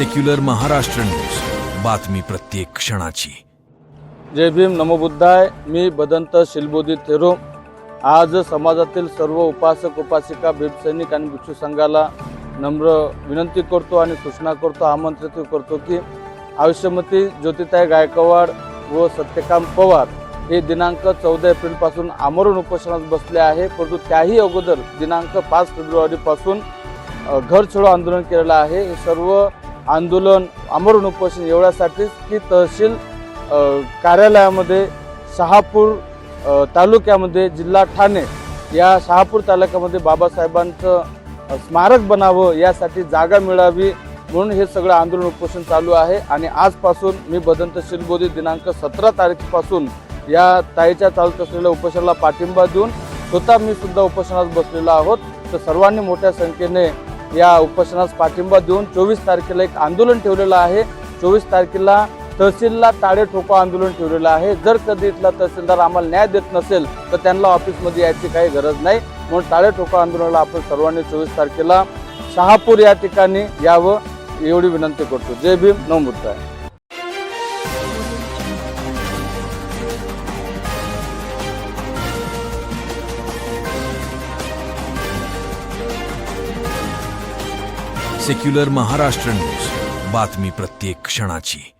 Secular Maharashtra news. बातमी प्रत्येक क्षणाची. जय भीम नमोबुद्धाय मी बदंत शिलबोधी थेरो. आज समाजातील सर्व उपासक उपासिका भीमसैनिक आणि भिक्षू संघाला नम्र विनंती करतो आणि सूचना करतो आमंत्रित करतो की आयुष्यमती ज्योतिताई गायकवाड व सत्यकाम पवार हे दिनांक चौदा एप्रिलपासून आमरण उपोषणात बसले आहे. परंतु त्याही अगोदर दिनांक पाच फेब्रुवारीपासून घर छोडो आंदोलन केलेलं आहे. हे सर्व आंदोलन आमरण उपोषण एवढ्यासाठीच की तहसील कार्यालयामध्ये शहापूर तालुक्यामध्ये जिल्हा ठाणे या शहापूर तालुक्यामध्ये बाबासाहेबांचं स्मारक बनावं यासाठी जागा मिळावी म्हणून हे सगळं आंदोलन उपोषण चालू आहे. आणि आजपासून मी बदंत शिलबोधी दिनांक सतरा तारखेपासून या ताईच्या चालत असलेल्या उपोषणाला पाठिंबा देऊन स्वतः मी सुद्धा उपोषणात बसलेलो आहोत. तर सर्वांनी मोठ्या संख्येने या उपोषणास पाठिंबा देऊन चोवीस तारखेला एक आंदोलन ठेवलेलं आहे. चोवीस तारखेला तहसीलला ताडे ठोको आंदोलन ठेवलेलं आहे. जर कधी इथला तहसीलदार आम्हाला न्याय देत नसेल तर त्यांना ऑफिसमध्ये यायची काही गरज नाही. म्हणून ताडे ठोको आंदोलनाला आपण सर्वांनी चोवीस तारखेला शहापूर या ठिकाणी यावं एवढी विनंती करतो. जय भीम. नव सेक्युलर महाराष्ट्र न्यूज बातमी प्रत्येक क्षणाची.